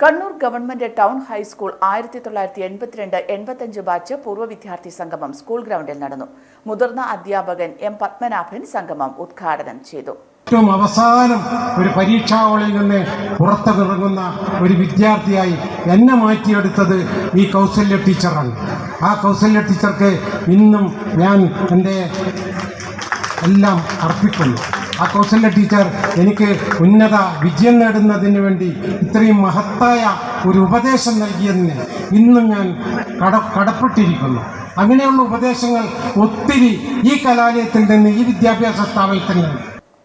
Kannur government town high school ആയിരത്തി തൊള്ളായിരത്തി എൺപത്തിരണ്ട് എൺപത്തഞ്ച് ബാച്ച് പൂർവ വിദ്യാർത്ഥി സംഗമം സ്കൂൾ ഗ്രൗണ്ടിൽ നടന്നു. മുതിർന്ന അധ്യാപകൻ എം പത്മനാഭൻ സംഗമം ഉദ്ഘാടനം ചെയ്തു. ഏറ്റവും അവസാനം ഒരു പരീക്ഷാ ഹോളിൽ നിന്ന് പുറത്തിറങ്ങുന്ന ഒരു വിദ്യാർത്ഥിയായി എന്നെ മാറ്റിയെടുത്തത് ഈ കൗസല്യ ടീച്ചറാണ്. ആ കൗസല്യ ടീച്ചർക്ക് ഇന്നും ഞാൻ എന്റെ എല്ലാം അർപ്പിക്കുന്നു. ആ കൗസല്യ ടീച്ചർ എനിക്ക് ഉന്നത വിജയം നേടുന്നതിന് വേണ്ടി ഇത്രയും മഹത്തായ ഒരു ഉപദേശം നൽകിയതിന് ഇന്നും ഞാൻ കട കടപ്പെട്ടിരിക്കുന്നു. അങ്ങനെയുള്ള ഉപദേശങ്ങൾ ഒത്തിരി ഈ കലാലയത്തിൽ നിന്ന് ഈ വിദ്യാഭ്യാസ സ്ഥാപനത്തിൽ നിന്ന്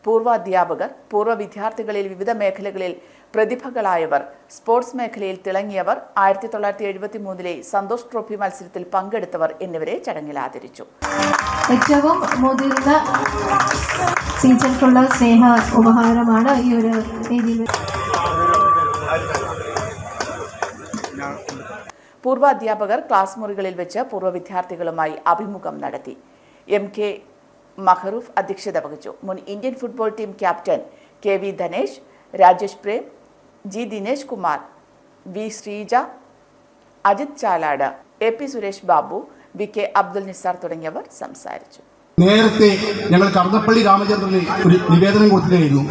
പൂർവ അധ്യാപകർ പൂർവ വിദ്യാർത്ഥികളിൽ വിവിധ മേഖലകളിൽ പ്രതിഭകളായവർ സ്പോർട്സ് മേഖലയിൽ തിളങ്ങിയവർ ആയിരത്തി തൊള്ളായിരത്തി എഴുപത്തി മൂന്നിലെ സന്തോഷ് ട്രോഫി മത്സരത്തിൽ പങ്കെടുത്തവർ എന്നിവരെ ചടങ്ങിൽ ആദരിച്ചു. ഏറ്റവും മുതിർന്ന ടീച്ചർക്കുള്ള സ്നേഹ ഉപഹാരമാണ് ഈ ഒരു രീതിയിൽ. പൂർവ അധ്യാപകർ ക്ലാസ് മുറികളിൽ വെച്ച് പൂർവ വിദ്യാർത്ഥികളുമായി അഭിമുഖം നടത്തി. എം കെ മഹറൂഫ് അധ്യക്ഷത വഹിച്ചു. മുൻ Indian football team captain K V Dhanesh Rajesh Prem G Dinesh Kumar V Sreeja Ajith Chalad A P Suresh Babu V K Abdul Nisar തുടങ്ങിയവർ സംസാരിച്ചു. നേരത്തെ ഞങ്ങൾ കറുന്നപ്പള്ളി രാമചന്ദ്രന് ഒരു നിവേദനം കൊടുത്തിരുന്നു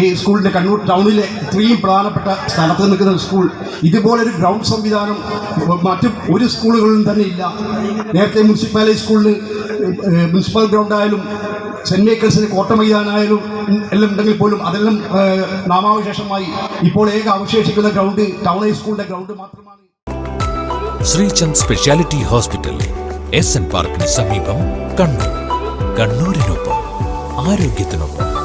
ഈ സ്കൂളിന്റെ കണ്ണൂർ ടൗണിലെ ഇത്രയും പ്രധാനപ്പെട്ട സ്ഥലത്ത് നിൽക്കുന്ന സ്കൂൾ. ഇതുപോലൊരു ഗ്രൗണ്ട് സംവിധാനം മറ്റു ഒരു സ്കൂളുകളിലും തന്നെ ഇല്ല. നേരത്തെ മുനിസിപ്പാലിറ്റി സ്കൂളിൽ മുനിസിപ്പൽ ഗ്രൗണ്ട് ആയാലും സെന്റ് മേക്കേഴ്സിന് കോട്ട മൈതാനായാലും എല്ലാം ഉണ്ടെങ്കിൽ പോലും അതെല്ലാം നാമാവശേഷമായി. ഇപ്പോൾ ഏക അവശേഷിക്കുന്ന ഗ്രൗണ്ട് ടൗൺ ഹൈസ്കൂളിന്റെ ഗ്രൗണ്ട് മാത്രമാണ്. Sreechand speciality hospital S N പാർക്കിന് സമീപം കണ്ണൂർ. കണ്ണൂരിനൊപ്പം ആരോഗ്യത്തിനൊപ്പം.